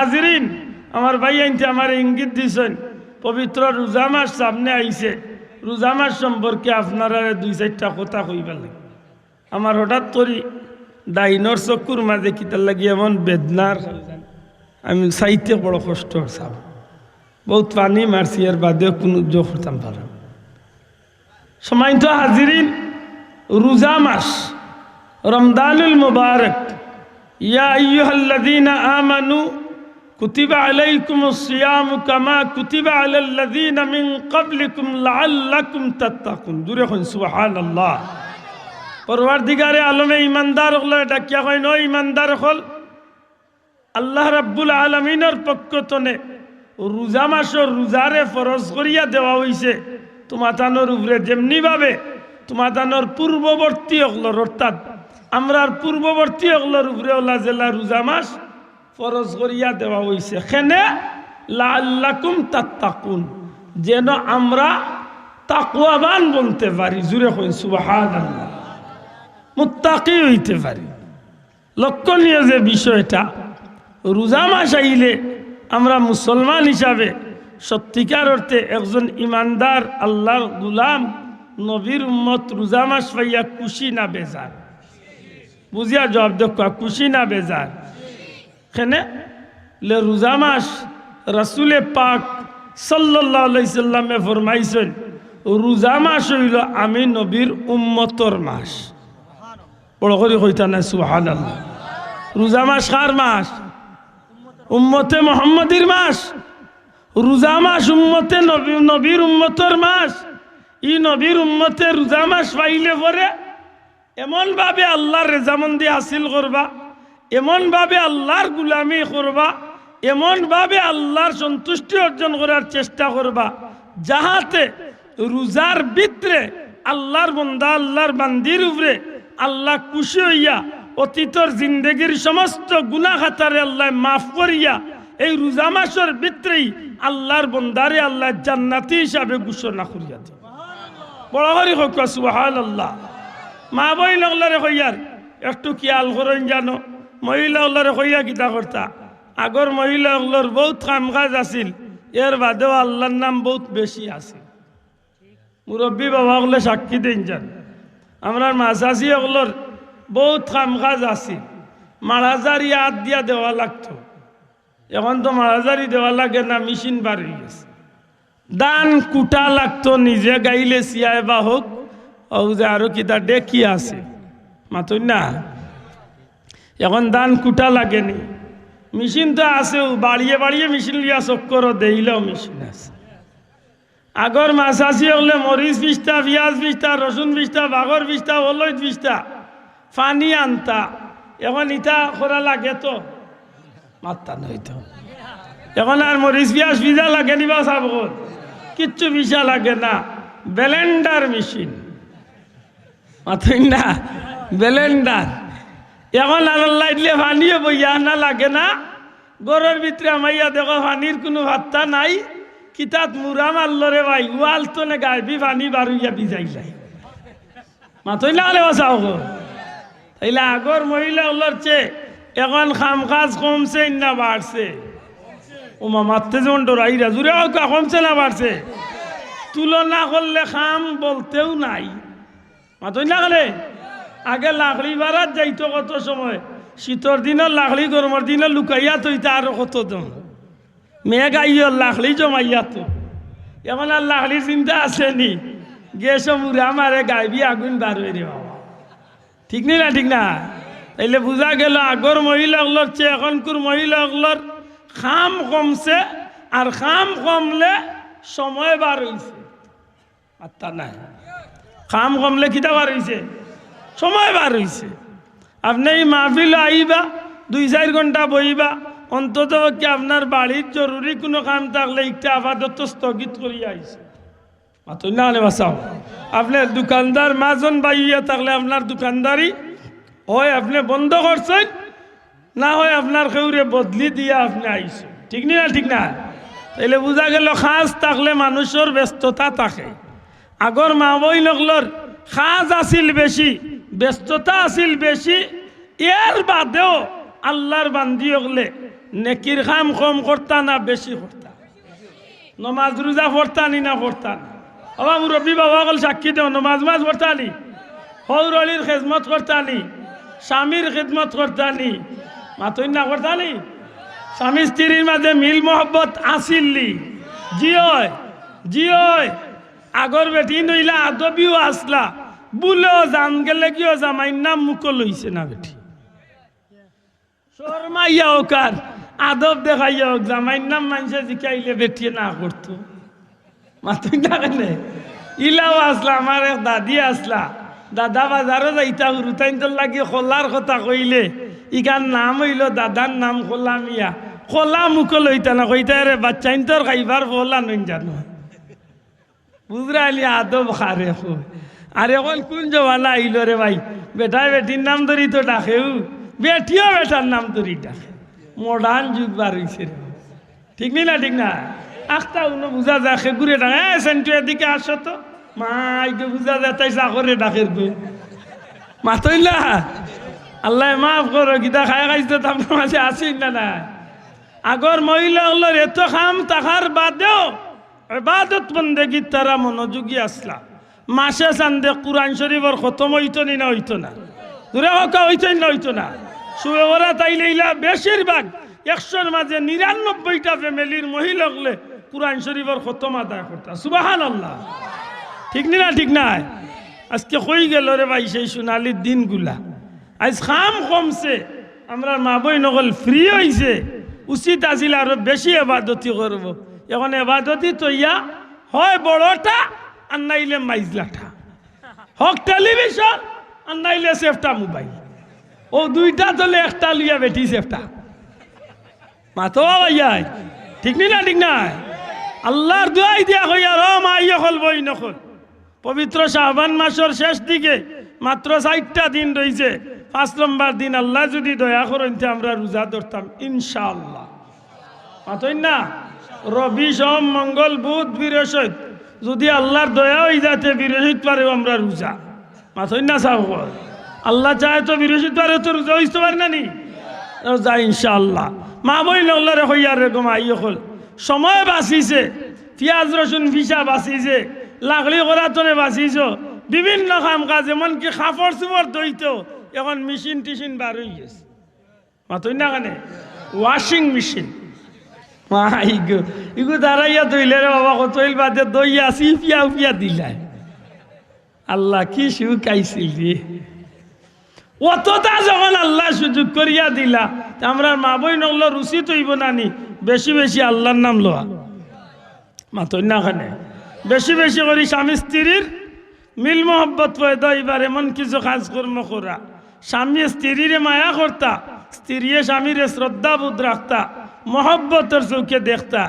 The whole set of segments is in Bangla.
হাজিরিন, আমার ভাই আনতে আমার ইঙ্গিত দিছেন, পবিত্র রোজা মাস সামনে আইছে। রোজা মাস সম্পর্কে আপনারা দুই চারটা কথা কইবার লাগে। আমার হঠাৎ করি ডাইনর চকুর মাঝে কিতার লাগি এমন বেদনার, আমি চাইতে বড় কষ্ট হচ্ছাম বহুত পানি মারছি, এর বাদেও কোনো যোগ করতাম পারা সময় তো হাজিরিন, রোজা মাস রমদানুল মুবারক, ইয়া আইয়ুহাল্লাযীনা আমানু কুতিবা আলাইকুমুস সিয়ামু কামা কুতিবা আলাল লাযীনা মিন ক্বাবলিকুম লাআল্লাকুম তাত্তাকুন জুরে হন সুবহানাল্লাহ। পরওয়ারদিগারে আলমে ইমানদার হল ডাকিয়া হয় ন ইমানদার হল আল্লাহ রাব্বুল আলমিনের পক্ষ তনে রোজা মাসর রোজারে ফরজ করিয়া দেওয়া হইছে। তোমাতানোর উপরে যেমনিভাবে তোমাতানোর পূর্ববর্তী অকলর অর্থাৎ আমরার পূর্ববর্তী অকলর উপরে ওলা জেলা রোজা মাস ফরজ করিয়া দেওয়া হইছে। খেনে লাল্লাকুম তাত্তাকুন। যেন আমরা তাকুয়াবান বলতে পারি, জুড়ে কই সুবাহান আল্লাহ হইতে পারি। লক্ষণীয় যে বিষয়টা, রোজা মাস আইলে আমরা মুসলমান হিসাবে সত্যিকার অর্থে একজন ইমানদার, আল্লাহর গুলাম, নবীর উম্মত রোজা মাস পাইয়া খুশি না বেজার? বুঝিয়া জবাব দেখ খুশি না বেজার? কেনে লে রোজা মাস রাসুলে পাক সাল্লাহ সাল্লামে ফরমাইছেন, রোজা মাস হইল আমি নবীর উম্মতর মাস। বড় করে কইতা না সুহান আল্লাহ রোজা মাস কার মাস? উম্মতে মোহাম্মদীর মাস। রোজা মাস উম্মতে নবী, নবীর উম্মতর মাস। ই নবীর উম্মতে রোজা মাস পাইলে পরে এমনভাবে আল্লাহর রেজামন্দি হাসিল করবা। এমনভাবে আল্লাহর গুলামি করবা এমনভাবে আল্লাহর সন্তুষ্টি অর্জন করার চেষ্টা করবা, যাহাতে রোজার ভিতরে আল্লাহর বন্দা, আল্লাহর বান্দির উপরে আল্লাহ খুশি হইয়া অতীতর জিন্দগির সমস্ত গুনা খাতারে আল্লাহ মাফ করিয়া এই রোজা মাসের ভিতরেই আল্লাহর বন্দারে আল্লাহ জান্নাতি হিসাবে ঘোষণা করিয়া দেয় বড় করি হোক আল্লাহ মা বই লগলারে হইয়ার, একটু খেয়াল করেন জানো মহিলা হলরে হইয়া কিতা করতা? আগর মহিলা বহুত কাম কাজ আছিল, এর বাদেও আল্লাহর নাম বহুত বেশি আছে। মুরব্বী বাবা সাক্ষী দিন যান। আমরা মাসাসি হলর বহুত কাম কাজ আছে মারাজারি হাত দিয়া দেওয়া লাগতো। এখন তো মারাজারি দেওয়া লাগে না, মেশিন হয়ে গেছে। দান কুটা লাগতো, নিজে গাইলে সিয়াই বা হোক, ও যে আরও কিতা ডেকি আছে। মাতুন না। এখন দান কুটা লাগেনি। মেশিন তো আছেও বাড়িয়ে বাড়িয়ে মেশিন লিয়া চক্কর দেইলেও মেশিন আছে। আগর মাছাচি হলে মরিচ বিছটা পিঁয়াজ বিছটা রসুন বিছটা বাগর বিছটা অলৈত বিছটা পানি আনতা। এখন ইটা করা লাগে তো। মাত্তা নই তো। এখন আর মরিচ পিঁয়াজ ভিজা লাগে নিবা চাব কিচ্ছু ভিজা লাগে না। Blender machine. মাথুই না ব্লেন্ডার এখন আল্লাহ দিলে পানিও বইয়া না লাগে না। গরুর ভিতরে আমাইয়া দেখো পানির কোনো ভাত্তা নাই। কিতাত মুরা মারলরে ভাই ওয়াল তো নে গাইবি পানি বারুইয়া ভিজাই যায় মাথুই না হলে বাঁচাও গো। তাইলে আগর মহিলা চেয়ে এখন খাম কাজ কমছে না বাড়ছে। ও মা মারতে যেমন ডরাইরা জুড়ে কমছে না বাড়ছে। তুলনা করলে খাম বলতেও নাই। মাতই না গেলে আগে লাকড়ি বাড়াত যাইতো কত সময়? শীতর দিনের লাকড়ি গরমের দিনে লুকাইয়া তৈতা আরও কত দম মেঘ আইয় লাকড়ি জমাইয়া তো এখন আর লাকড়ির চিন্তা আছে নি? গেছো মুরা মারে গাইবি আগুন বার হয়ে বাবা ঠিক নেই না ঠিক না? তাইলে বোঝা গেল আগর মহিলাগুলোর চেয়ে এখনকার মহিলাগুলোর খাম কমছে আর খাম কমলে সময় বার হইছে আত্মা নাই। খাম কমলে কিতা বার হইছে সময় বার হইছে। আপনি এই মাহফিল আইবা, দুই চার ঘণ্টা বইবা, অন্তত কি আপনার বাড়ির জরুরি কোনো কাম থাকলে একটা আপাতত স্থগিত করি আইছে। হলে বাঁচাও। আপনার দোকানদার মাজন বাইয়া থাকলে আপনার দোকানদারি হয় আপনি বন্ধ করছেন, না হয় আপনার কেউরে বদলি দিয়ে আপনি আইছেন। ঠিক না ঠিক না? তাইলে বোঝা গেল খাস থাকলে মানুষের ব্যস্ততা থাকে। আগর মা বই লগলর খাজ আছিল বেশি ব্যস্ততা আছিল বেশি এর বাদেও আল্লাহর বান্ধি হলে নেকির খাম কম করতা না বেশি করতা নমাজ রোজা পড়তানি না পড়তান বাবা মুরব্বী বাবা কল সাক্ষী দেও, নমাজ মাজ পড়তানি হৌরলির খেজমত করতানি স্বামীর খেদমত করতানি মাতই না করতানি স্বামী স্ত্রীর মাঝে মিল মোহব্বত আসিল্লি জিয়য় জিয়য় আগর বেটি নইলা, আদবিও আসলা বুলেও জান গেলে কিও জামাইর নাম মুখ লইছে না বেটি শর্মাইয়া ওকার আদব দেখাইয়া হোক জামাইর নাম মানুষে জিকাইলে বেটিয়ে না করতো। মাতুই না। কেনে ইলাও আসলা, আমার এক দাদি আসলা। দাদা বাজারও যাইতা হুরুতাইন তোর লাগি খোলার কথা কইলে। ইগার নাম হইল দাদার নাম খোলা মিয়া। খোলা মুখ লইতা না, কইতা রে বাচ্চাইন তোর খাইবার বলা নই জানো বুঝরাইলি আদব খারে খুব আর এখন কোন জমানা আইল রে ভাই। বেটা বেটির নাম ধরি তো ডাকেও বেটিও বেটার নাম ধরি ডাকে। মডার্ন যুগ বার রে ঠিক নি না ঠিক না? আখটা উনো বুঝা সে ঘুরে ডাকে এ সেন্টু এদিকে আসো তো। মাইকে বুঝা যায় তাই চাকরে ডাকের গো মাতই না। আল্লাহ মাফ করো গীতা খাই খাইছে তো আপনার মাঝে আসেই না না আগর মহিলা হলো এত খাম তাহার বাদেও এবাদত বন্দেগী তারা মনোযোগী আসলা মাসে চান্দে কোরআন শরীফর খতম হইতো নি না হইতো না? দূরে হকা হইতো না হইতো না। শুয়ে ওরা তাইলে ইলা বেশিরভাগ একশোর মাঝে নিরানব্বইটা ফ্যামিলির মহিলা হলে কোরআন শরীফর খতম আদায় করতা। সুবাহান আল্লাহ ঠিক নি না, ঠিক নাই? আজকে কই গেল রে ভাই সেই সোনালির দিনগুলা। আজ খাম কমছে। আমরা মা বই নকল ফ্রি হয়েছে উচিত আছিল আরও বেশি এবাদতি করব। এখন এবাদতি তো ইয়া হয় বড়টা আর নাইলে মাইজলাটা হক টেলিভিশন আর নাইলে সেফটা মোবাইল। ও দুইটা তলে একটা লিয়া বেটি সেফটা। মাতো ভাইয়াই, ঠিক নি না, ঠিক না আল্লাহর দুয়াই দিয়া হইয়া র মা ইয়ে হল বই নকল পবিত্র শাহবান মাসের শেষ দিকে মাত্র ষাটটা দিন রয়েছে পাঁচ নম্বর দিন আল্লাহ যদি দয়া করেন আমরা রোজা ধরতাম, ইনশাআল্লাহ। মাতই না? রবি সোম, মঙ্গল, বুধ, বৃহস্পতি। যদি আল্লাহর দয়া হয়ে যাতে বৃহস্পতিবারেও আমরা রোজা। মাতই না সাহ আল্লাহ চায় তো বৃহস্পতিবারে তো রোজা হইতে পারে না নি? রোজা ইনশাআল্লাহ। মা বই নল্লারে হইয়ার রে গোমা ইয়ে হল। সময় বাঁচিছে, পিঁয়াজ, রসুন, ভিসা বাঁচিছে, লাগলি করা তোরে বাঁচিছ। বিভিন্ন কাম কাজ এমনকি খাফর চুপড় দইত এখন মেশিন টিশিন বার হয়ে গেছে মাতই না কানে? Washing machine. ইগো দাঁড়াইয়া দিলাই। আল্লাহ কি অতটা যখন আল্লাহ সুযোগ দিলা মা বই আল্লাহর নাম খানে বেশি বেশি করি স্বামী স্ত্রীর মিল মোহব্বত পয়দা এবার এমন কিছু কাজ কর্ম করা। স্বামী স্ত্রীরে মায়া করতা, স্ত্রীয়ে স্বামীরে শ্রদ্ধা বোধ রাখতা। মহব্বতের চৌকে দেখতা।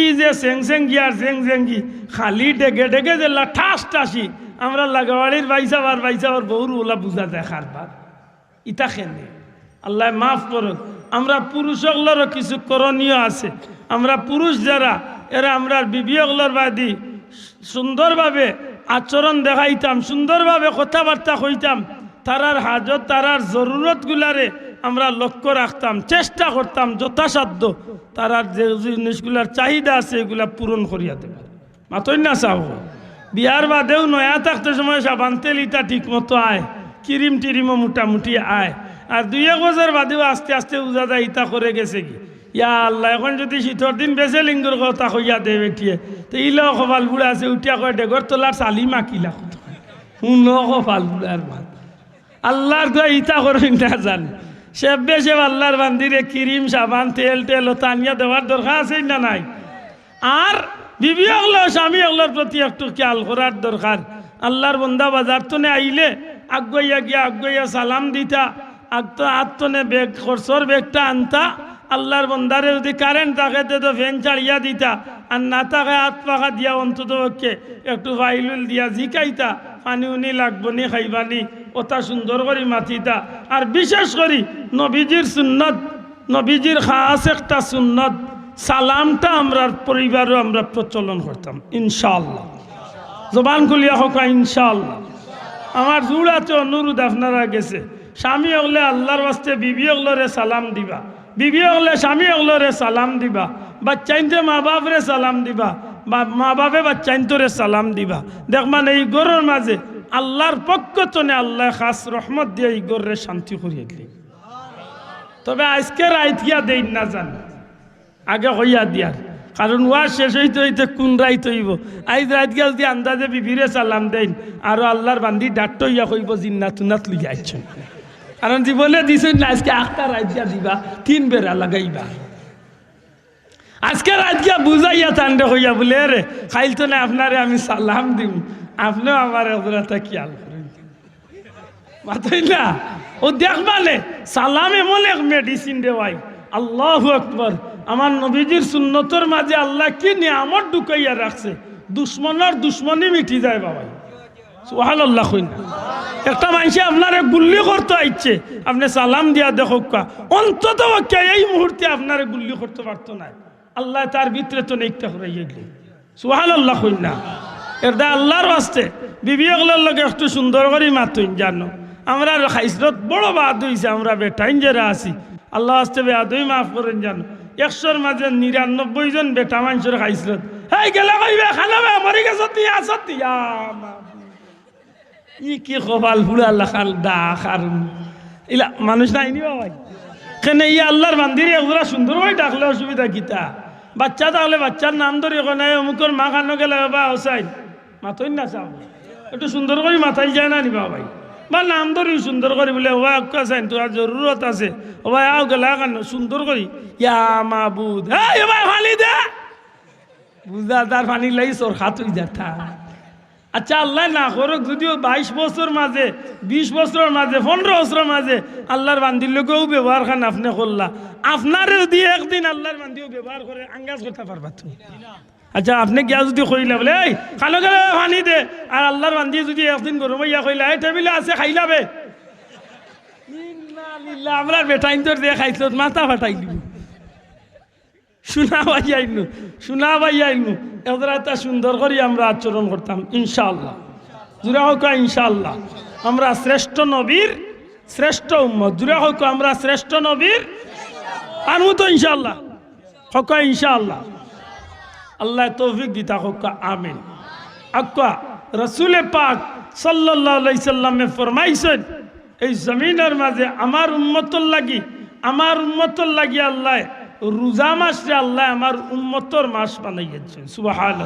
ই যে সেং সেঙ্গি আর জেং জেঙ্গি খালি ডেকে ডেকে যে ঠাস টাসি, আমরা লাগাবাড়ির বাইসাবার বাইসাবার বহুর ওলা বুঝা দেখার বার ইটা খেলে আল্লাহ মাফ করুক। আমরা পুরুষগুলোরও কিছু করণীয় আছে। আমরা পুরুষ যারা, এরা আমরা বিবিয়গুলোর বাদী সুন্দরভাবে আচরণ দেখাইতাম, সুন্দরভাবে কথাবার্তা কইতাম। তারার হাজত, তারার জরুরতগুলারে আমরা লক্ষ্য রাখতাম, চেষ্টা করতাম যথাসাধ্য তারার যে জিনিসগুলার চাহিদা আছে এগুলা পূরণ করিয়া দেবে মাতই না চাও? বিয়ার বাদেও নয়া থাকতে সময় সাবান তেল ইটা ঠিক মতো আয়, কিরিম টিরিমও মোটামুটি আয়। আর দুই এক বছর বাদেও আস্তে আস্তে উজা যায় ইটা করে গেছে কি? ইয়া আল্লাহ, এখন যদি শীতর দিন বেছে লিঙ্গর কথা কইয়া দে বেটিয়ে, তো ইলাও কপাল বুড়া আছে, উঠিয়া কয়, ডেগর তোলার চালি মাকিলা শুন কপাল বুড়ার ভাত আল্লাহর দোয়া ইটা করবেন না জান। সে বেশে আল্লাহর বান্দিরে ক্রিম, সাবান, তেল ও তানিয়া দেওয়ার দরকার আছে না নাই? আর বিবি হলো, স্বামী হলোর প্রতি একটু খেয়াল করার দরকার। আল্লাহর বন্দা বাজার তনে আইলে আগুয়াইয়া গিয়া আগুয়াইয়া সালাম দিতা। আগ আত্মনে বেগ খরচর বেগটা আনতা। আল্লাহর বন্দারে যদি কারেন্ট থাকে, তো ফ্যান চাড়িয়া দিতা। আর না থাকে, হাত পাখা দিয়া অন্তত একটু ফাইলুল দিয়া জিকাইতা। পানি উনি লাগবো, নি খাইবানি ওটা সুন্দর করে মাতিতা আর বিশেষ করি নবীজির সুন্নত, নবীজির খাস একটা সুন্নত। সালামটা আমরা পরিবারও আমরা প্রচলন করতাম ইনশাল্লাহ জবান খুলিয়া হোক ইনশাল্লাহ আমার আছে, অনুরোধ আপনারা গেছে। স্বামী হলে আল্লাহর বাস্তে বিবি হলরে সালাম দিবা। বিবি হলে স্বামী হলরে সালাম দিবা। বাচ্চাইনতে মা বাপরে সালাম দিবা। মা বাপে বাচ্চাইন্তরে সালাম দিবা। দেখমান এই গরের মাঝে আল্লাহর পক্ষ আল্লাহ খাস রহমত দিয়ে এই গরে শান্তি করিয়ে দিলি। তবে আজকে রাইত গিয়া দেই না জান। আগে হইয়া দিয়ার কারণ ওয়া শেষ হইতে হইতে কোন রাইত হইব? আইজ রাইত গিয়া যদি আন্দাজে বিবিরে সালাম দেন আর আল্লাহর বান্দি ডাক্ত হইয়া কইব, জিন্নাত তুনাত লইয়া আইছেন। কারণ জীবনে দিছেন না, আজকে আখটা রাত গিয়া দিবা, তিন বেড়া লাগাইবা। আজকে গিয়া বুঝাইয়া তান্ডে হইয়া বলে রে খাইল তো না আপনারে, আমি সালাম দিম। আপনিও আমার অবরাতা খেয়াল করেন। মাথাই না? ও দেখবালে সালাম এমন এক মেডিসিন দেওয়াই আল্লাহ আকবর। আমার নবীজির সুন্নতর মাঝে আল্লাহ কি নিয়ামত ঢুকাইয়া রাখছে? দুশ্মনের দুশ্মনী মিটি যায় বাবাই। সোহাল আল্লাহ কই না একটা মানুষে আপনারে গুল্লি করতে আইছে। আপনি সালাম দিয়া দেখো অন্তত এই মুহূর্তে আপনারে গুল্লি করতে পারতো না। আল্লাহ তার ভিতরে তো নেকটা হরাইয়া গেলে। সোহাল আল্লাহ কই না এটা আল্লাহর বাস্তে বিবি ওগুলোর লোক একটু সুন্দর করে মাতুন জানো। আমরা খাইসরত বড় বাদ হইছে, আমরা বেটাইন যারা আছি। আল্লাহ আসতে বেআই মাফ করেন, জানো। একশোর মাঝে নিরানব্বই জন বেটা মানুষের খাইসরত। এই গেলে কইবে খালাবে মরি গেছ তুই আসত ইয়া ই কি কপাল ফুড়া লাখাল দা খার ইলা, মানুষ নাই নি ভাই কেনে ই আল্লাহর বান্দিরে ওরা সুন্দর ভাই ডাকলে অসুবিধা কিতা বাচ্চা তাহলে বাচ্চার নাম ধরে নাই, অমুকর মা খানো গেলে বা হোসাইন মাথই না চাও। একটু সুন্দর করে মাথায় যায় না নিবা ভাই? বা নাম ধরি সুন্দর করে বলে ও চাইন তোর জরুরত আছে। ওবাই আও গেলা কান সুন্দর করি, ইয়া মা বুধ হ্যাঁ এবার ফালি দে। বুঝা, তার পানি লাগি সর খাতুই যা আচ্ছা আল্লাহ না করুক, যদিও বাইশ বছর মাঝে, বিশ বছরের মাঝে, পনেরো বছরের মাঝে আল্লাহর বান্দির লোকেও ব্যবহার খান আপনি করলা। আপনারে যদি একদিন আল্লাহর বান্দিও ব্যবহার করে আঙ্গাজ করতে পারবা তো আচ্ছা আপনি গিয়া যদি কইলা বলে, এই, খালো গেলে পানি দে। আর আল্লাহর বান্ধি যদি একদিন গরম ইয়া কইলা, এই টেবিলে আছে খাইলাবে আমরা বেটাইন তোর দিয়ে খাইছিল মাথা ফাটাই দিব। শোনা আইনু শোনা ভাই আইনু এদের একটা সুন্দর করে আমরা আচরণ করতাম, ইনশাআল্লাহ। জুড়ে হোক, ইনশাআল্লাহ। আমরা শ্রেষ্ঠ নবীর, শ্রেষ্ঠ উম্মত। জুড়ে হোক, আমরা শ্রেষ্ঠ নবীর আনু তো, ইনশাআল্লাহ। হক, ইনশাআল্লাহ। আল্লাহ তৌফিক দিতা হোক, আমিন। আক্কা, রসুলে পাক আলাইহি সাল্লামে ফরমাইছেন, এই জমিনের মাঝে আমার উম্মতর লাগি, আমার উম্মতর লাগি আল্লাহ রোজা মাসে আল্লাহ আমার উম্মতর মাস বানাইয়েছেন সুবাহাল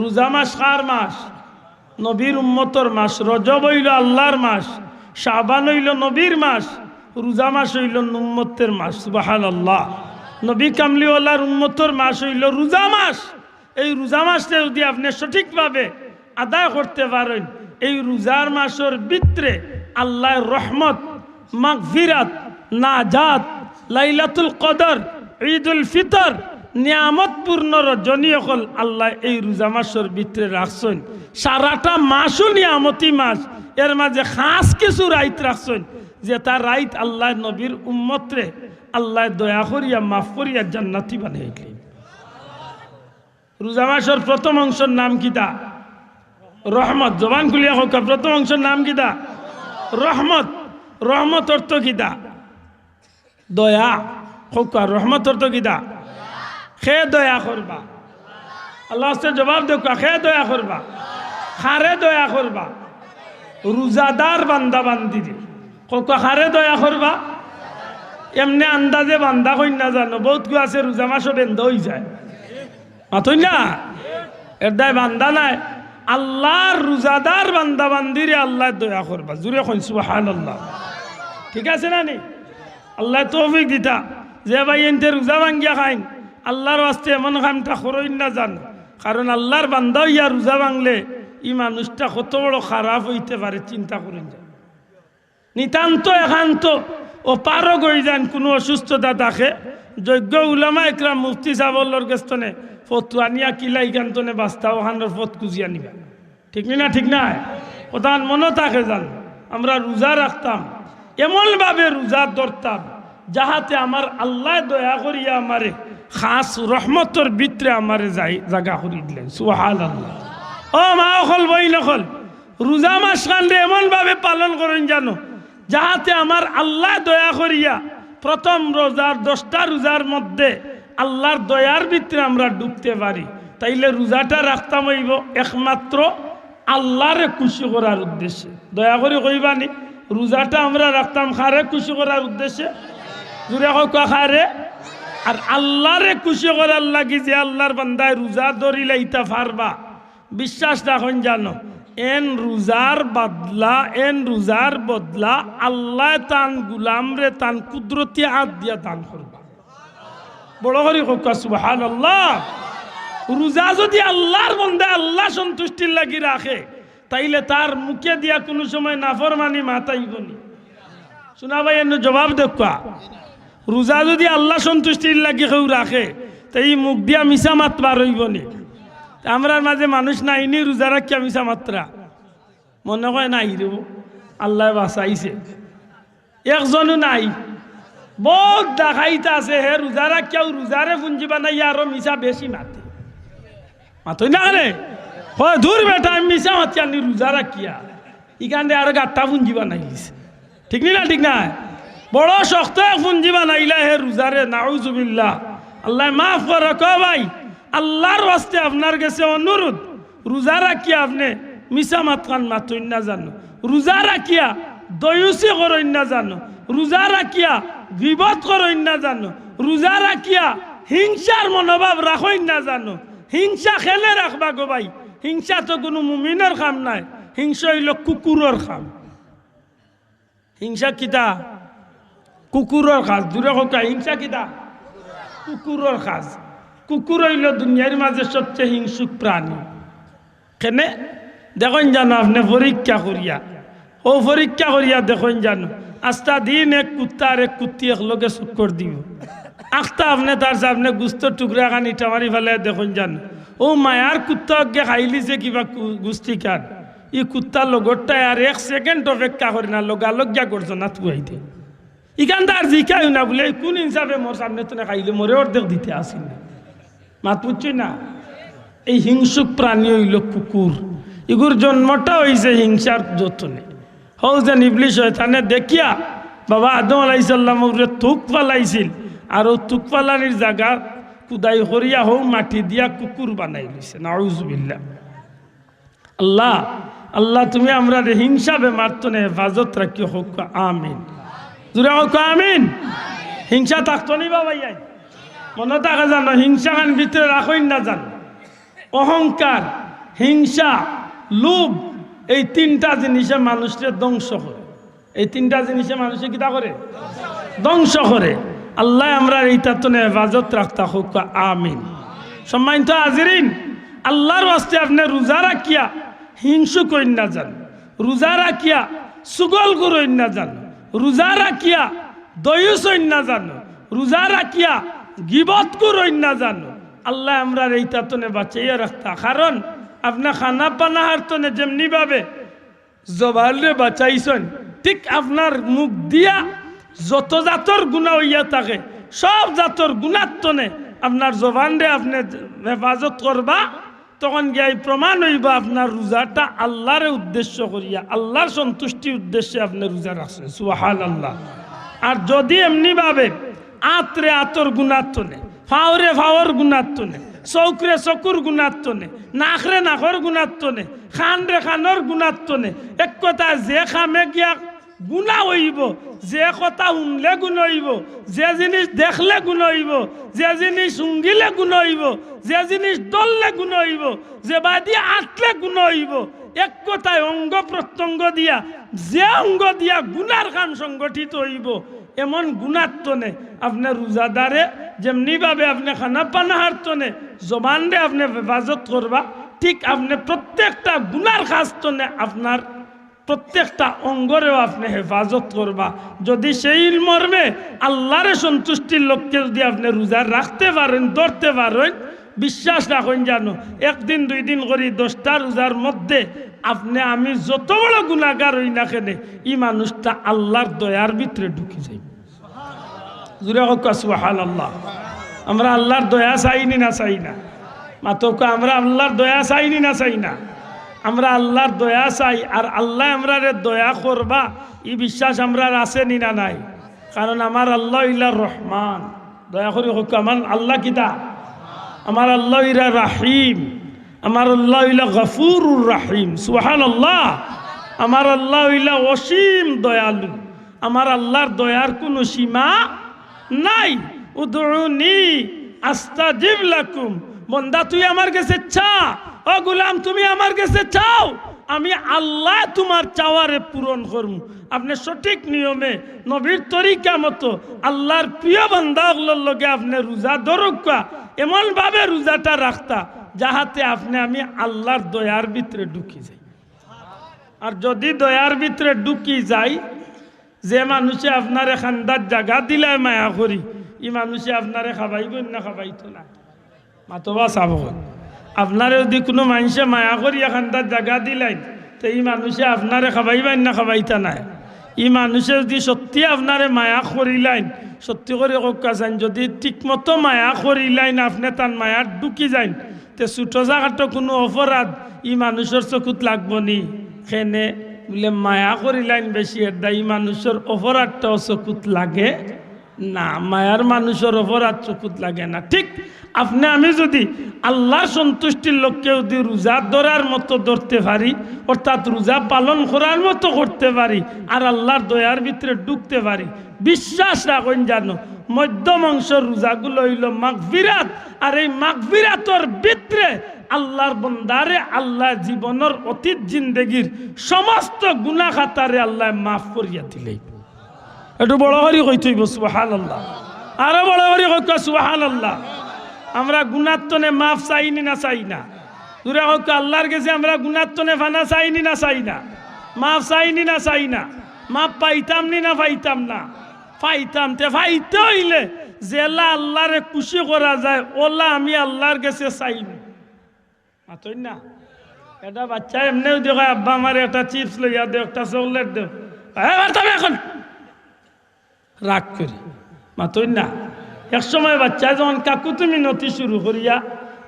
রোজা মাস কার মাস? নবীর উম্মতর মাস, রজব হইল আল্লাহর মাস, শাবান হইল নবীর মাস, রোজা মাস হইল উম্মতের মাস সুবাহাল আল্লাহ নবী কামলিওয়ালার উম্মতর মাস হইল রোজা মাস। এই রোজা মাসটা যদি আপনি সঠিকভাবে আদায় করতে পারেন, এই রোজার মাসের ভিতরে আল্লাহর রহমত, মাগফিরাত, নাজাত, লাইলাতুল কদর ঈদুল ফিতর নিয়ামত পূর্ণ রজনী অকল আল্লাহ এই রোজা মাসের ভিতরে রাখছেন। সারাটা মাসও নিয়ামতি মাস, এর মাঝে খাস কিছু রাইত রাখছেন যে তার রাইত আল্লাহ নবীর উম্মতরে আল্লাহ দয়া করিয়া, মাফ করিয়া জান্নাতি বানিয়ে গেলেন রোজা মাসের প্রথম অংশের নাম কিতা রহমত। জবান খুলিয়া হোক প্রথম অংশের নাম কিতা রহমত। রহমত অর্থ কিতা দয়া। হোক রহমত অর্থ কিতা খে দয়া করবা। আল্লাহ জবাব দেখ খে দয়া করবা। খারে দয়া করবা। রোজাদার বান্দা বান্দি দি হোক খারে দয়া করবা? এমনি আন্দাজে বান্দা কই না জানো, বহুত গু আছে, রোজা মাসও বেন্ধ হয়ে যায়। মাথই না? এর দায় বান্দা নাই। আল্লাহর রোজাদার বান্দা বান্দিরে আল্লাহ দয়া করবা। জুড়ে কইন সুবহান আল্লাহ ঠিক আছে না নি? আল্লাহ তৌফিক দিতা। যে ভাই এনতে রোজা ভাঙ্গিয়া খাইন। আল্লাহর আস্তে এমন কামটা করইন না জান। কারণ আল্লাহর বান্দা ইয়া রোজা ভাঙলে ই মানুষটা কত বড় খারাপ হইতে পারে, চিন্তা করেন যান। নিতান্ত একান্ত ও পারো গই যান কোনো অসুস্থতা থাকে যজ্ঞ উলামা একরাম মুফতি সাবল্লর গেস্তনে ফতুয়া নিয়া কিলাই কান্তনে বাস্তা ওখানোর ফত কুজিয়া নিবা। ঠিক না ঠিক না? ওতান মনে থাকে যান। আমরা রোজা রাখতাম, এমনভাবে রোজা ধরতাম। যাহাতে আমার আল্লাহ দয়া করিয়া আমারে খাস রহমতর ভিতরে আমারে যাই, জাগা করি দিলেন। সুহাল আল্লাহ ও মা অকল বই নকল রোজা মাস কান্দে এমনভাবে পালন করেন জানো যাহাতে আমার আল্লাহ দয়া করিয়া প্রথম রোজার দশটা রোজার মধ্যে আল্লাহর দয়ার ভিতরে আমরা ডুবতে পারি। তাইলে রোজাটা রাখতাম হইব একমাত্র আল্লাহরে খুশি করার উদ্দেশ্যে। দয়া করে কইবানি, রোজাটা আমরা রাখতাম খারে খুশি করার উদ্দেশ্যে? জুড়ে হোক খারে আর আল্লাহরে খুশি করার লাগি যে আল্লাহর বান্দায় রোজা ধরিলে ইতা ফারবা। বিশ্বাস রাখুন জানো, এন রোজার বদলা, এন রোজার বদলা আল্লাহ তান গুলামরে তান কুদরতি হাত দিয়া দান করবা। বড় করি কোকা সুবহান আল্লাহ রোজা যদি আল্লাহর বন্দে আল্লাহ সন্তুষ্টির লাগি রাখে, তাইলে তার মুখে দিয়া কোনো সময় নাফরমানি মাতাইবনি শোনা ভাই জবাব দেখা রোজা যদি আল্লাহ সন্তুষ্টির লাগে কেউ রাখে তাই এই মুখ দিয়া মিশা মাতবা রইবনি আমরার মাঝে মানুষ নাইনি রোজা রাখিয়া মিশা মাত্রা। মনে হয় নাই রে আল্লাহ বাঁচাইছে। একজনও নাই। বহুত দেখাইতে আছে হে, রোজা রাখিয়াও রোজারে পুঞ্জি বানাই আরও মিশা বেশি মাতে। মাতই না রে? হয় দূর বেটা, আমি মিশা মাতি আনি, রোজা রাখিয়া। ইখানে আরও গাঠটা পুঞ্জি বানাই ঠিক না ঠিক না বড় শক্ত পুঞ্জি বানাইলা হে রোজারে নাউজুবিল্লাহ আল্লাহ, মাফ করে ক ভাই, আল্লাহর ওয়াস্তে আপনার কাছে অনুরোধ, রোজা রাখিয়া আপনি মিশা মাতকান মাতই না জানো। রোজা রাখিয়া দয়ুসি করইন না জানো। রোজা রাখিয়া বিপদ করইন না জানো। রোজা রাখিয়া হিংসার মনোভাব রাখইন না জানো। হিংসা খেলে রাখবা গো ভাই। হিংসা তো কোনো মুমিনের কাম নাই। হিংসা হইল কুকুরের কাম হিংসা কিতা? কুকুরের কাজ দূরে হোকা হিংসা কিতা? কুকুরের কাজ কুকুর হইল দুনিয়ার মাঝে সবচেয়ে হিংসুক প্রাণী কেনে? দেখুন জানো আপনি পরীক্ষা করিয়া ও পরীক্ষা করিয়া দেখুন জানো। আস্তা দিন এক কুত্তা আর এক কুত্তি একলগে চুক্কর দিব। আখতা আপনি তার সামনে গুস্ত টুকরা খান ইটা মারি ফেলে দেখুন জানো। ও মায়ার কুত্তা অজ্ঞে খাইলিছে কিবা গুস্তি খান ই কুত্তা লগরটাই আর এক সেকেন্ড অপেক্ষা করি না লগা লগালগিয়া করছ না তুয়াইতে ইখান তার জিকাই না বলে কোন হিসাবে মোর সামনে তো না খাইলে? মোরে অর্ধেক দিতে আসি না মাত বুঝছি না? এই হিংসুক প্রাণী হইল কুকুর ইগুর জন্মটা হইছে হিংসার যতনে। হও যে নিবলি শয়তানে দেখিয়া বাবা আদম আলাইসাল্লাম থুক পালাইছিল আর ও থুক পালানির জায়গা কুদাই করিয়া হও মাটি দিয়া কুকুর বানাই লইছে। নাউজুবিল্লা আল্লাহ আল্লাহ তুমি আমরা হিংসা বেমার তো হেফাজত রাখি হোক আমিন। আমিন। হিংসা থাকতো নি বাবা ইয়াই মনে থাকা জানো, হিংসা খান ভিতরে রাখই না জানো অহংকার হিংসা, লোভ, এই তিনটা জিনিসে মানুষকে ধ্বংস করে এই তিনটা জিনিসে মানুষে কিতা করে ধ্বংস করে আল্লাহ আমরা এইটা তো হেফাজত রাখতা হোক আমিন। সম্মানিত হাজিরিন আল্লাহর ওয়াস্তে আপনি রোজা রাখিয়া হিংসু কইন না যান রোজা রাখিয়া সুগল করইন না যান রোজা রাখিয়া দয়ুস না জানো। রোজা রাখিয়া গিবত করইন না জানো। আল্লাহ আমরা এইটা তো বাঁচাইয়া রাখতা। কারণ আপনার খানা পানা হার তো যেমনি ভাবে জবালে বাঁচাইছেন, ঠিক আপনার মুখ দিয়া যত জাতর গুণা হইয়া থাকে, সব জাতর গুণার তনে আপনার জবান রে আপনি হেফাজত করবা। তখন গিয়ে প্রমাণ হইবা আপনার রোজাটা আল্লাহর উদ্দেশ্য করিয়া, আল্লাহর সন্তুষ্টির উদ্দেশ্যে আপনি রোজা রাখছেন। সুহাল আল্লাহ আর যদি এমনি ভাবে আতরে আতর গুণার তনে ফাওরে ফাওয়ার গুণার তনে চৌকরে চকুর গুণাত্ম নে নাকরে নাকর গুণাত্ম নে খান রে খানর গুণাত্ম নে, এক কথা যে খামে গিয়া গুণা হইব, যে কথা শুনলে গুণ হইব, যে জিনিস দেখলে গুণ হইব, যে জিনিস শুঙ্গিলে গুণ হইব, যে জিনিস দললে গুণ হইব, যে বাদি আটলে গুণ হইব, এক কথায় অঙ্গ প্রত্যঙ্গ দিয়া, যে অঙ্গ দিয়া গুনার কাম সংগঠিত হইব, এমন গুণাত্মনে আপনার রোজাদারে যেমনিভাবে আপনি খানা পানা হারতনে জবান রে আপনি হেফাজত করবা, ঠিক আপনি প্রত্যেকটা গুনার কাজতনে আপনার প্রত্যেকটা অঙ্গরেও আপনি হেফাজত করবা। যদি সেই মর্মে আল্লাহরে সন্তুষ্টির লক্ষ্যে যদি আপনি রোজা রাখতে পারেন, ধরতে পারেন, বিশ্বাস রাখুন জানো একদিন, দুই দিন করি দশটা রোজার মধ্যে আপনি, আমি যত বড় গুণাগার হই না কেনে, এই মানুষটা আল্লাহর দয়ার ভিতরে ঢুকে যাই জুড়ে আল্লাহ আমরা আল্লাহর দয়া চাইনি না চাই না? মাতক, আমরা আল্লাহর দয়া চাইনি না চাই না? আমরা আল্লাহর দয়া চাই, আর আল্লাহ আমরা দয়া করবা এই বিশ্বাস আমরা আছে নি না নাই। কারণ আমার আল্লাহ ইলা রহমান। দয়া করে হোক আমার আল্লাহ কিতা? আমার আল্লাহ ইলা রাহিম। আমার আল্লাহ ইলা গফুরুর রাহিম। সুহান আল্লাহ আমার আল্লাহ ইলা অসীম দয়ালু। আমার আল্লাহর দয়ার কোনো সীমা নাই। উদরুনি আস্তাজিব লাকুম। বন্দা, তুই আমার কাছে চা ও গুলাম, তুমি আমার কাছে চাও? আমি আল্লাহ তোমার চাওয়ারে পূরণ করব আপনি সঠিক নিয়মে, নবীর তরিকা মতো আল্লাহর প্রিয় বান্দাগুলোর লগে আপনি রোজা ধরকা এমনভাবে রোজাটা রাখতা, যাহাতে আপনি, আমি আল্লাহর দয়ার ভিতরে ঢুকি যাই। আর যদি দয়ার ভিতরে ঢুকি যাই, যে মানুষে আপনারে খান্দার জায়গা দিলায় মায়া করি, ই মানুষে আপনারে খাবাইব না খাবাইতো না। মাতবা চাব আপনারে যদি কোনো মানুষে মায়া করি খান্দার জায়গা দিলাই, তো এই মানুষে আপনারে খাবাইবেন না খাবাইতা নাই। ই মানুষে যদি সত্যি আপনারে মায়া করিলাইন, সত্যি করে কাজান যদি ঠিকমতো মায়া করিলাইন, আপনি তার মায়ার ঢুকি যাইন, তে ছোটো জায়গাটো কোনো অপরাধ ই মানুষের চকুত লাগব নি। সেনে বোলে মায়া করিলাইন বেশি এটা ই মানুষের অপরাধটাও চকুত লাগে না, মায়ার মানুষের অপরাধ চকুত লাগে না। ঠিক আপনি, আমি যদি আল্লাহ সন্তুষ্টির লক্ষ্যে যদি রোজা ধরার মতো ধরতে পারি, অর্থাৎ রোজা পালন করার মতো করতে পারি, আর আল্লাহর দয়ার ভিতরে ঢুকতে পারি, বিশ্বাস রাখুন জানো মধ্যম অংশের রোজাগুলো হইল মাগফিরাত, আর এই মাগফিরাতর ভিতরে আল্লাহর বন্দারে আল্লাহ জীবনের অতীত জিন্দগির সমস্ত গুণা খাতারে আল্লাহ মাফ করিয়া দিলেই। একটু বড় করি কই থইব সুবাহান আল্লাহ আরও বড় করি কই সুবাহান আল্লাহ আমরা গুণাত্তনে মাফ চাইনি না চাই না। দূরে হোক, আল্লাহর কাছে আমরা গুণাত্তনে ফানা চাইনি না চাই না। মাফ চাইনি না চাই না। মাফ পাইতাম নি না পাইতাম না। পাইতাম তে পাইতে হইলে জেলা আল্লাহরে খুশি করা যায়, ওলা আমি আল্লাহর কাছে চাইনি। মাতই না। এটা বাচ্চা এমনিও দেখো আব্বা আমার একটা চিপস লইয়া দেও একটা চকলেট দেও এখন রাগ করি। মাতই না। এক সময় বাচ্চা যখন কাকু তুমি নতি শুরু করিয়া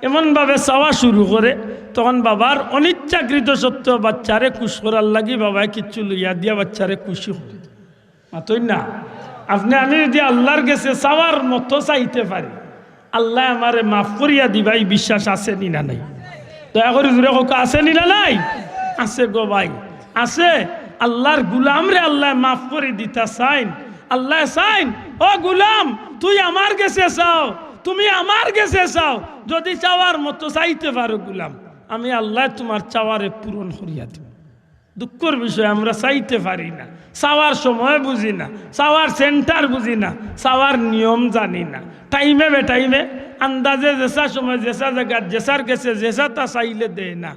এমনভাবে চাওয়া শুরু করে, তখন বাবার অনিচ্ছাকৃত সত্ত্বেও বাচ্চারে খুশ করার লাগি বাবায় কিচ্ছু লইয়া দিয়া বাচ্চারে খুশি করে মাতই না? আপনি, আমি যদি আল্লাহর গেছে চাওয়ার মতো চাইতে পারি, আল্লাহ আমারে মাফ করিয়া দিবাই বিশ্বাস আছে নি না নাই? দয়া করে দূরে হোক আছে নি না নাই? আছে গো ভাই, আছে। আল্লাহর গুলাম রে আল্লাহ মাফ করে দিতা চাইন। আল্লাহ সাইন, ও গুলাম, তুই আমার গেছে চাও, তুমি আমার গেছে চাও, যদি চাওয়ার মতো চাইতে পারো গুলাম, আমি আল্লাহ তোমার চাওয়ারে পূরণ করিয়া দিব। দুঃখের বিষয়, আমরা চাইতে পারি না, চাওয়ার সময় বুঝি না, চাওয়ার সেন্টার বুঝি না, চাওয়ার নিয়ম জানি না। টাইমে বে টাইমে, আন্দাজে জেসা সময় জেসা জায়গা যেসার গেছে যেসা তা চাইলে দেয় না।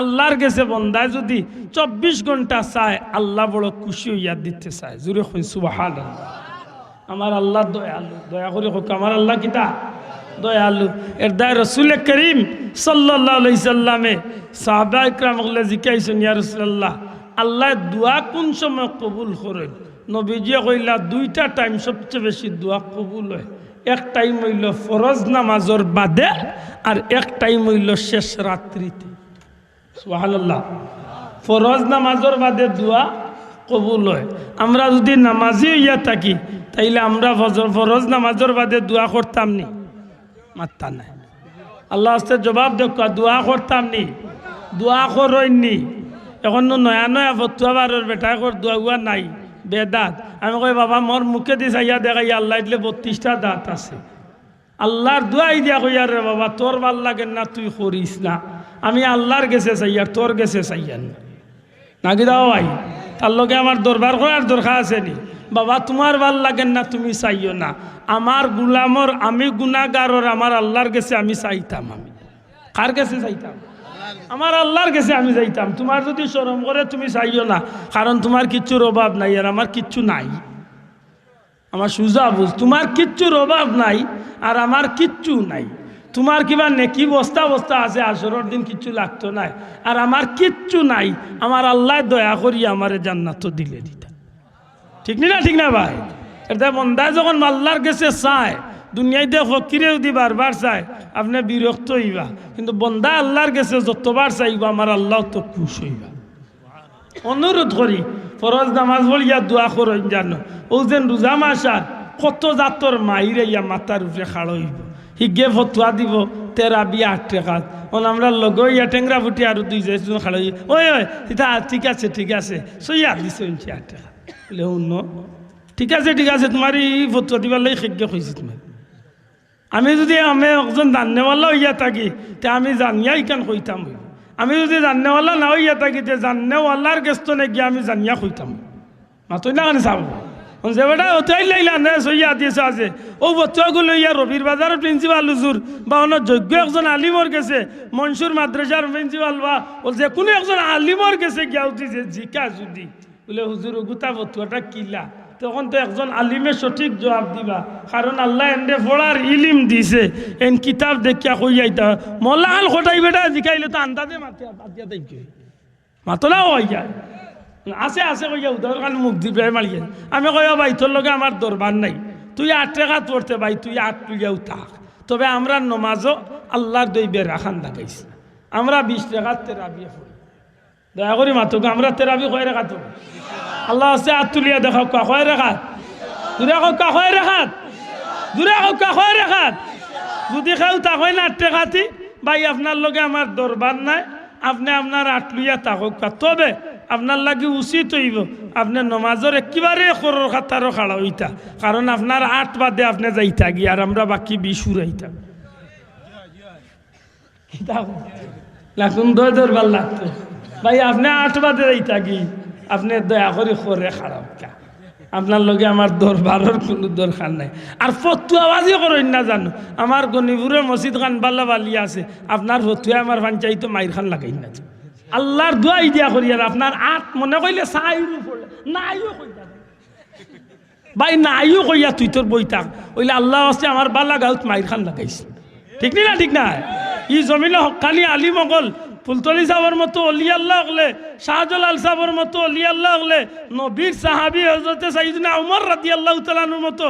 আল্লাহর গেছে বন্দায় যদি চব্বিশ ঘণ্টা চায়, আল্লাহ বড় খুশি হইয়া দিতে চায়। জুড়ে হই সুবাহান আমার আল্লাহ দয়ালু। দয়া করে হোক আমার আল্লাহ কিতা দয়ালু। এর দায় রসুল করিম সাল্লাহ সাল্লামে সাহাবা ইকরাম জিকাইছেন ইয়া রসুল্লাহ আল্লাহ দোয়া কোন সময় কবুল করেন? নবীজিয়ে কইলা, দুইটা টাইম সবচেয়ে বেশি দোয়া কবুল হয়। এক টাইম হইল ফরজ নামাজর বাদে আর এক টাইম হইল শেষ রাত্রিতে। সুহানাল্লাহ ফরজ নামাজর বাদে দোয়া কবুল হয়। আমরা যদি নামাজি হইয়া থাকি, তাইলে আমরা ফরজ নামাজর বাদে দোয়া করতাম নি? মাত্তা নাই। আল্লাহ আস্তে জবাব দেখা দোয়া করতাম নি? দোয়া করইনি এখন নয়া নয়া ফতুয়া বারোর বেটা কর, দোয়া উয়া নাই। বেদাত। আমি কই, বাবা, মোর মুখে দি চাইয়া দেখাই আল্লাহ দিলে বত্রিশটা দাঁত আছে। আল্লাহর দোয়াই দিয়া কইয়া রে, বাবা, তোর ভালো লাগে না, তুই করিস না। আমি আল্লাহর গেছে চাইয়ার তোর গেছে চাইয়ার না নাকি দাও ভাই? তার লগে আমার দরবার করার দরকার আছে নি। বাবা, তোমার ভালো লাগেন না, তুমি চাইও না। আমার গুলামর, আমি গুণাগারর আমার আল্লাহর গেছে, আমি চাইতাম আমি। কার গেছে চাইতাম? আমার আল্লাহর গেছে, আমি যাইতাম তোমার যদি সরম করে, তুমি চাইও না। কারণ তোমার কিচ্ছুর অভাব নাই আর আমার কিচ্ছু নাই। আমার সুজা বুঝ। তোমার কিচ্ছুর অভাব নাই আর আমার কিচ্ছু নাই। তোমার কিবা নেকি বস্তা বস্তা আছে আসরের দিন কিচ্ছু লাগতো নাই। আর আমার কিচ্ছু নাই। আমার আল্লাহ দয়া করি আমারে জান্নাত দিলে দিতা। ঠিক না ঠিক না ভাই? এটা বন্দায় যখন আল্লাহর গেছে চায় দুনিয়ায় দেখ ফকিরে যদি বারবার চায়, আপনি বিরক্ত হইবা। কিন্তু বন্দা আল্লাহর গেছে যতবার চাইবা আমার আল্লাহ তো খুশ হইবা। অনুরোধ করি ফরজ নামাজ বলিয়া দোয়া করইন জানো। ও যেন রোজা মাসার কত জাতর মাইরে ইয়া মাথার উপরে খাড়ইব হিগে ফতুয়া দিব তেরা বিয়া আট টাকা ওন আমরা লগ ইয়া টেংরা ফুটি আর দুই যাইজন খাড়ই ওই ওই এটা ঠিক আছে ঠিক আছে সইয়া দিছে ইঞ্চি আট টাকা বলে অন্য ঠিক আছে ঠিক আছে তোমার এই ফতুয়া দিবার লাগে সেজ্ঞ হয়েছে তোমার আমি যদি আমি একজন জাননেওয়ালা হইয়া থাকি, তে আমি জানিয়া ইকান কইতাম আমি যদি জাননেওয়ালা না হইয়া থাকি, তে জাননেওয়ালার গেস্ত নাকি আমি জানিয়া কইতাম মাতই না চাব। যে বেটা ওটাই লাইলা নে সইয়া দিয়েছে আছে ও বচ্চাগুলো ইয়া রবির বাজারের প্রিন্সিপাল হুজুর। বা অন্য যোগ্য একজন আলিমর গেছে, মনসুর মাদ্রাসার প্রিন্সিপাল বা ও যে কোনো একজন আলিমর গেছে, গিয়া উঠিছে, জিকা যদি বলে হুজুর গুতা বতুয়াটা কিলা? তখন তো একজন আলিমে সঠিক জবাব দিবা। কারণ আল্লাহ এনে পড়ার ইলিম দিছে। এন কিতাব দেখিয়া কই যাইতা মল্লাহাল খটাই বেটা, জিকাইলে তো আন্দাজে মাতিয়া মাতিয়া দেখ মাতলা হয়ে যায়। আছে আছে কইয়া উদাহরণ খালি মুখ দিবে মারিয়ে আমি কইয়া, ভাই তোর লগে আমার দরবার নাই। তুই আট টাকা পড়তে ভাই, তুই আট তুইয়াও থাক তবে আমরা নমাজও আল্লাহর দইবে রাখান লাগাইছি আমরা বিশ টাকার তেরাবিয়ে পড়ি দয়া করি মাতুক, আমরা তেরাবি কয় রেখা তো আল্লাহ আছে আট তুলিয়া দেখাও কা কয় রেখাত দূরে হোক কয় রেখাত দূরে হোক কয় রেখাত যদি খাও তা হয় না আট টাকাতি ভাই, আপনার লগে আমার দরবার নাই। আপনি আপনার আটলুইয়া তাকক তবে আপনার লাগে উচিত হইব। আপনি নমাজের একেবারে সরর খাতারও খাড়া হইতা। কারণ আপনার আট বাদে আপনি যাইতা গিয়ে আর আমরা বাকি বিশুর হইতাম লাগুন দয় দরবার লাগতো। ভাই, আপনি আট বাদে যাইতা কি আপনি দয়া করে সরে খারাপ কা আপনার লগে আমার দরবারের কোনো দরকার নাই। আর ফতুয়াবাজি করেন না জানো। আমার গনিপুরের মসজিদ খান বাল্লা বালিয়া আছে। আপনার ফতুয়া আমার পঞ্চায়েত মাইর খান লাগাই না আল্লাহর দিয়া করি আর আপনার আট মনে কইলে চাইরও পড়লে, নাইও কইতা ভাই, নাইও কইয়া তুই তোর বই থাক। ওইলে আল্লাহ আছে আমার বালা গাউত মাইর খান লাগাইছে। ঠিক নি না, ঠিক না? ই জমিনে হকানি আলী মগল ফুলতলি সাহর মতো অলি আল্লাহ হলে শাহজালাল সাহর মতো অলি আল্লাহ হলে নবীর সাহাবি হজরতে সাইদিনা উমর রাদি আল্লাহ তালানুর মতো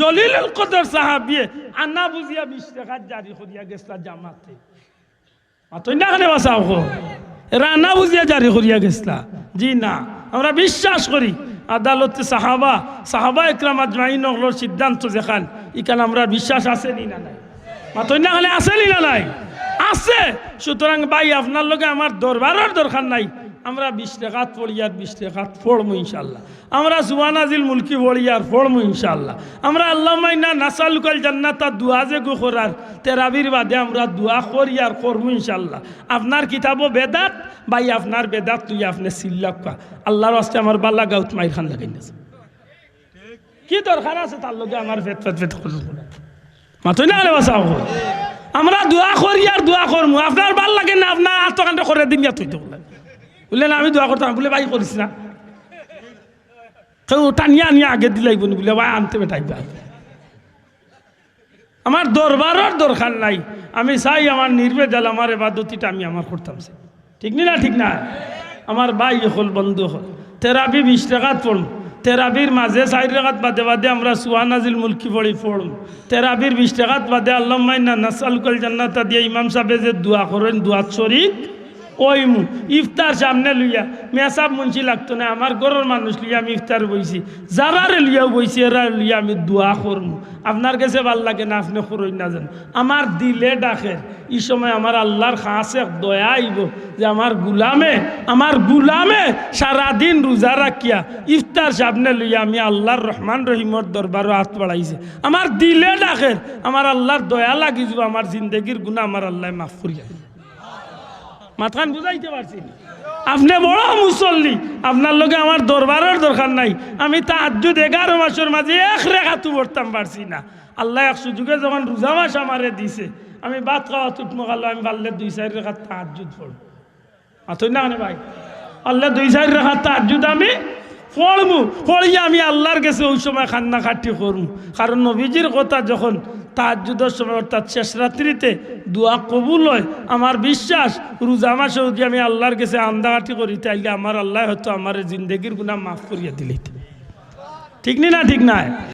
জলিল কদর সাহাবিয়ে আন্না বুঝিয়া বিশ টাকা জারি করিয়া গেছলা জামাতে। মাতই না খানে বাসা আন্না বুঝিয়া জারি করিয়া গেছলা। জি না। আমরা বিশ্বাস করি। আদালতে সাহাবা সাহাবা একরাম আজমাইন হলোর সিদ্ধান্ত যেখান ইখান আমরা বিশ্বাস আছে নি না নাই। মাতই না আছে নি না নাই? আছে। সুতরাং ভাই, আপনার লগে আমার দরবারের দরকার নাই। আমরা বিশ টাকাত পড়ি আর বিশ পড়মু ইনশাল্লাহ। আমরা সুবানাজিল মুলকি পড়ি আর পড়মু ইনশাল্লাহ। আমরা আল্লাহ মাইনা নাসালুকাল জান্নাতা দুয়া যে গো করার তেরাবির বাদে আমরা দুয়া আর করমু ইনশাল্লাহ। আপনার কিতাবও বেদাত, ভাই আপনার বেদাত তুই আপনি সিল্লাক্কা আল্লাহর আসতে আমার বাল্লা গাউত মাইর খান লাগাই না কি দরকার আছে তার লগে আমার ফেত ফেত করব? মাতই না আরে বাসা আমরা দোয়া করি আর দোয়া করব। আপনার ভালো লাগে না আপনার আত্মকাণ্ড করে দিন তুই তো বলে না, আমি দোয়া করতাম, বলে ভাই করিস না। কেউ টানিয়া আনিয়া আগে দিলাই বলি ভাই আনতে বেটাইবা আমার দরবারের দরকার নাই। আমি চাই আমার নির্বেদাল আমার এবাদতিটা আমি আমার করতাম সে। ঠিক নি না, ঠিক না? আমার ভাই হল, বন্ধু হল। তেরাবি বিশ টাকাত পড়ম। তেরাবির মাঝে চার টাকাত বাদে বাদে আমরা সুয়ানাজিল মুলকি পড়ি পড়ম। তেরাবির বিশ টাকাত বাদে আল্লাহ মাইনা নাসালুকাল জান্নাতা দিয়ে ইমাম সাহেবে যে দোয়া করেন, দোয়া শরিক। ওই ইফতার সামনে লইয়া। মেসাব মুন্সি লাগতো না, আমার ঘরের মানুষ লইয়া আমি ইফতার বইছি। যারারে লইয়াও বইছি, এরা লইয়া আমি দোয়া করমু। আপনার কাছে ভালো লাগে না, আপনি করই না জান। আমার দিলে ডাকে এই সময় আমার আল্লাহর খাসে দয়া আইব যে আমার গুলামে আমার গুলামে সারাদিন রোজা রাখিয়া ইফতার সামনে লইয়া আমি আল্লাহর রহমান রহিমর দরবারও হাত বাড়াইছে। আমার দিলে ডাকে, আমার আল্লাহর দয়া লাগি যাব আমার জিন্দগির গুণা আমার আল্লাহ মাফ করিয়া মাথান বুঝাইতে পারছি না। আপনি বড় মুসল্লি, আপনার লোকে আমার দরবারের দরকার নাই। আমি তা আজুদ এগারো মাসের মাঝে এক রেখা তু পড়তাম পারছি না। আল্লাহ এক সুযোগে যখন রোজা মাস আমারে দিছে, আমি বাদ খাওয়া তুট মগাল আমি পারলে দুই, চার তা তাহাজুদ পড়ব। মাথই না ভাই? আল্লাহ দুই, চার রেখা তাহাজুদ আমি পড়মু পড়িয়া আমি আল্লাহর কাছে ওই সময় খান্না খাটি করমু। কারণ নবীজির কথা যখন তাহাজুদের সময়, অর্থাৎ শেষ রাত্রিতে দোয়া কবুল হয়, আমার বিশ্বাস রোজা মাসে যদি আমি আল্লাহর কাছে আন্দাঘাটি করি, তাইলে আমার আল্লাহ হয়তো আমার জিন্দগির গুণা মাফ করিয়া দিলিত ঠিক নি না ঠিক নাই?